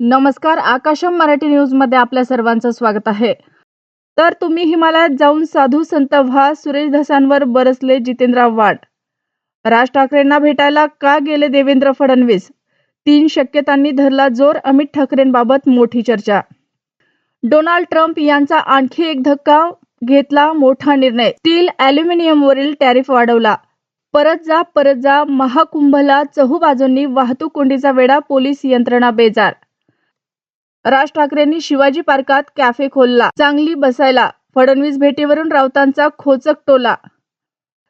नमस्कार आकाशम मराठी न्यूजमध्ये आपल्या सर्वांचं स्वागत आहे. तर तुम्ही हिमालयात जाऊन साधू संत व्हा सुरेश धसांवर बरसले जितेंद्र वाट राज ठाकरेंना भेटायला का गेले देवेंद्र फडणवीस? तीन शक्यतांनी धरला जोर अमित ठाकरेंबाबत मोठी चर्चा. डोनाल्ड ट्रम्प यांचा आणखी एक धक्का घेतला मोठा निर्णय. स्टील अॅल्युमिनियमवरील टॅरिफ वाढवला. परत जा परत जा महाकुंभला चहू बाजूंनी वाहतूक कोंडीचा वेढा पोलीस यंत्रणा बेजार. राज ठाकरेंनी शिवाजी पार्कात कॅफे खोलला. चांगली बसायला. फडणवीस भेटीवरून राऊतांचा खोचक टोला.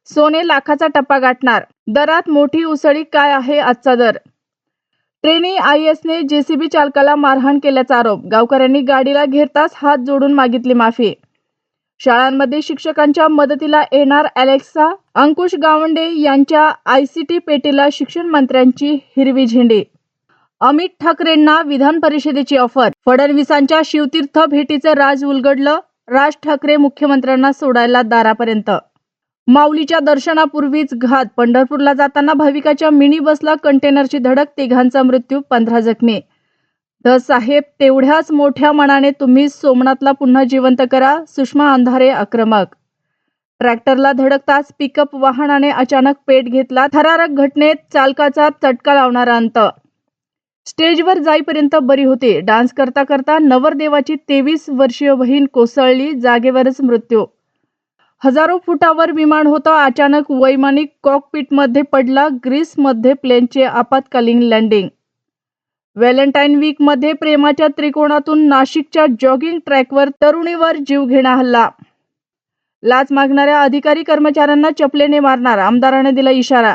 सोने लाखाचा टप्पा गाठणार. दरात मोठी उसळी काय आहे आजचा दर? ट्रेनी आय एसने जेसीबी चालकाला मारहाण केल्याचा आरोप. गावकऱ्यांनी गाडीला घेरताच हात जोडून मागितली माफी. शाळांमध्ये शिक्षकांच्या मदतीला येणार अलेक्सा. अंकुश गावंडे यांच्या आयसीटी पेटीला शिक्षण मंत्र्यांची हिरवी झेंडी. अमित ठाकरेंना विधान परिषदेची ऑफर. फडणवीसांच्या शिवतीर्थ भेटीचं राज उलगडलं राज ठाकरे मुख्यमंत्र्यांना सोडायला दारापर्यंत. माऊलीच्या दर्शनापूर्वीच घात पंढरपूरला जाताना भाविकाच्या मिनी बसला कंटेनरची धडक तिघांचा मृत्यू पंधरा जखमी. द साहेब तेवढ्याच मोठ्या मनाने तुम्ही सोमनाथला पुन्हा जिवंत करा सुषमा अंधारे आक्रमक. ट्रॅक्टरला धडकताच पिकअप वाहनाने अचानक पेट घेतला थरारक घटनेत चालकाचा चटका लावणारा अंत. स्टेजवर जाईपर्यंत बरी होती. डान्स करता करता नवरदेवाची तेवीस वर्षीय बहीण कोसळली. जागेवरच मृत्यू. हजारो फुटावर विमान होतं. अचानक वैमानिक कॉकपिटमध्ये पडला. ग्रीसमध्ये प्लेनचे आपत्कालीन लँडिंग. व्हॅलेंटाईन वीकमध्ये प्रेमाच्या त्रिकोणातून नाशिकच्या जॉगिंग ट्रॅकवर तरुणीवर जीवघेणा हल्ला. लाच मागणाऱ्या अधिकारी कर्मचाऱ्यांना चपलेने मारणार. आमदाराने दिला इशारा.